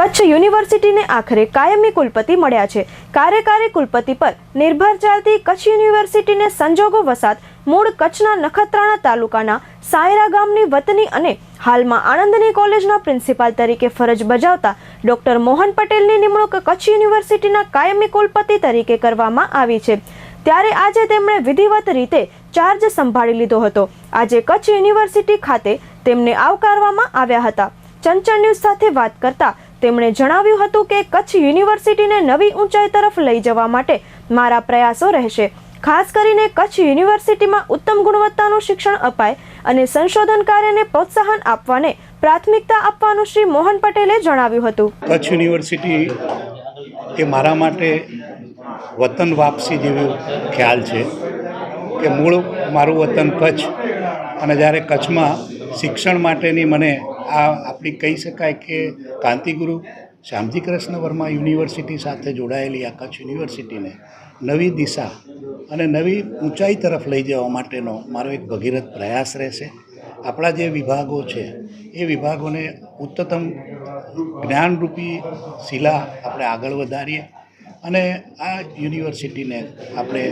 કચ્છ યુનિવર્સિટીને આખરે કાયમી કુલપતિ મળ્યા છે. કાર્યકારી કુલપતિ પર નિર્ભર ચાલતી કચ્છ યુનિવર્સિટીને સંજોગો વસાત મૂળ કચ્છના નખત્રાણા તાલુકાના સાયરા ગામની વતની અને હાલમાં આણંદની કોલેજના પ્રિન્સિપાલ તરીકે ફરજ બજાવતા ડોક્ટર મોહન પટેલની નિમણૂક કચ્છ યુનિવર્સિટીના કાયમી કુલપતિ તરીકે કરવામાં આવી છે. ત્યારે આજે તેમણે વિધિવત રીતે ચાર્જ સંભાળી લીધો હતો. આજે કચ્છ યુનિવર્સિટી ખાતે તેમને આવકારવામાં આવ્યા હતા. ચંચળ ન્યૂઝ સાથે વાત કરતા તેમણે જણાવ્યું હતું કે કચ્છ યુનિવર્સિટીને નવી ઊંચાઈ તરફ લઈ જવા માટે મારા પ્રયાસો રહેશે. ખાસ કરીને કચ્છ યુનિવર્સિટીમાં ઉત્તમ ગુણવત્તાનું શિક્ષણ અપાય અને સંશોધન કાર્યને પ્રોત્સાહન આપવાને પ્રાથમિકતા આપવાનું શ્રી મોહન પટેલે જણાવ્યું હતું. કચ્છ યુનિવર્સિટી એ મારા માટે વતન વાપસી જેવો ખ્યાલ છે કે મૂળ મારું વતન કચ્છ અને જ્યારે કચ્છમાં શિક્ષણ માટેની મને આ આપણી કહી શકાય કે કાંતિગુરુ શ્યામજી કૃષ્ણ વર્મા યુનિવર્સિટી સાથે જોડાયેલી આ કચ્છ યુનિવર્સિટીને નવી દિશા અને નવી ઊંચાઈ તરફ લઈ જવા માટેનો મારો એક ભગીરથ પ્રયાસ રહેશે. આપણા જે વિભાગો છે, એ વિભાગોને ઉચ્ચતમ જ્ઞાનરૂપી શિલા આપણે આગળ વધારીએ અને આ યુનિવર્સિટીને આપણે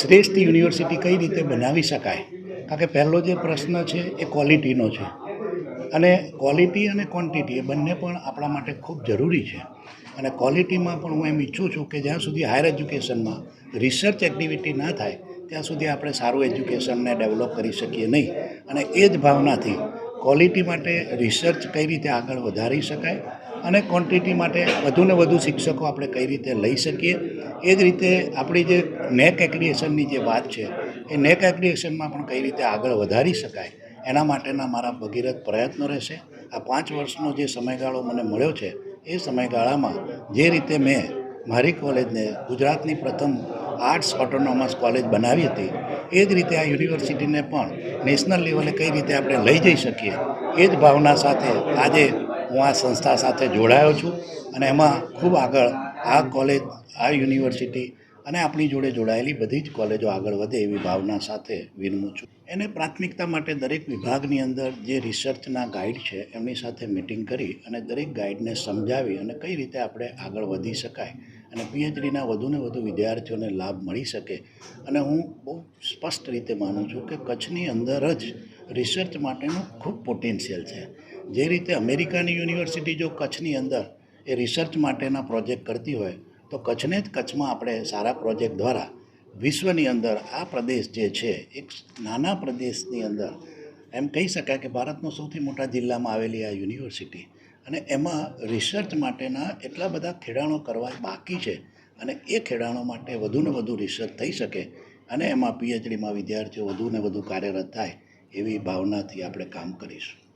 શ્રેષ્ઠ યુનિવર્સિટી કઈ રીતે બનાવી શકાય? કારણ કે પહેલો જે પ્રશ્ન છે, એ ક્વોલિટીનો છે. અને ક્વોલિટી અને ક્વોન્ટિટી એ બંને પણ આપણા માટે ખૂબ જરૂરી છે. અને ક્વોલિટીમાં પણ હું એમ ઈચ્છું છું કે જ્યાં સુધી હાયર એજ્યુકેશનમાં રિસર્ચ એક્ટિવિટી ના થાય, ત્યાં સુધી આપણે સારું એજ્યુકેશનને ડેવલપ કરી શકીએ નહીં. અને એ જ ભાવનાથી ક્વોલિટી માટે રિસર્ચ કઈ રીતે આગળ વધારી શકાય અને ક્વોન્ટિટી માટે વધુને વધુ શિક્ષકો આપણે કઈ રીતે લઈ શકીએ. એ જ રીતે આપણી જે નેક એક્રિએશનની જે વાત છે, એ નેક એક્રિએશનમાં પણ કઈ રીતે આગળ વધારી શકાય. એના માટેના મારા ભગીરથ પ્રયત્નો રહેશે. આ પાંચ વર્ષનો જે સમયગાળો મને મળ્યો છે, એ સમયગાળામાં જે રીતે મેં મારી કોલેજને ગુજરાતની પ્રથમ આર્ટ્સ ઓટોનોમસ કોલેજ બનાવી હતી, એ જ રીતે આ યુનિવર્સિટીને પણ નેશનલ લેવલે કઈ રીતે આપણે લઈ જઈ શકીએ, એ જ ભાવના સાથે આજે હું આ સંસ્થા સાથે જોડાયો છું અને એમાં ખૂબ આગળ આ કોલેજ, આ યુનિવર્સિટી અને આપણી જોડે જોડાયેલી બધી જ કોલેજો આગળ વધે એવી ભાવના સાથે વિનમું છું. એને પ્રાથમિકતા માટે દરેક વિભાગની અંદર જે રિસર્ચના ગાઈડ છે, એમની સાથે મિટિંગ કરી અને દરેક ગાઈડને સમજાવી અને કઈ રીતે આપણે આગળ વધી શકાય અને પીએચડીના વધુને વધુ વિદ્યાર્થીઓને લાભ મળી શકે. અને હું બહુ સ્પષ્ટ રીતે માનું છું કે કચ્છની અંદર જ રિસર્ચ માટેનું ખૂબ પોટેન્શિયલ છે. જે રીતે અમેરિકાની યુનિવર્સિટી જો કચ્છની અંદર એ રિસર્ચ માટેના પ્રોજેક્ટ કરતી હોય તો કચ્છને જ કચ્છમાં આપણે સારા પ્રોજેક્ટ દ્વારા વિશ્વની અંદર આ પ્રદેશ જે છે, એક નાના પ્રદેશની અંદર એમ કહી શકાય કે ભારતનો સૌથી મોટા જિલ્લામાં આવેલી આ યુનિવર્સિટી અને એમાં રિસર્ચ માટેના એટલા બધા ખેડાણો કરવા બાકી છે અને એ ખેડાણો માટે વધુને વધુ રિસર્ચ થઈ શકે અને એમાં પીએચડીમાં વિદ્યાર્થીઓ વધુને વધુ કાર્યરત થાય એવી ભાવનાથી આપણે કામ કરીશું.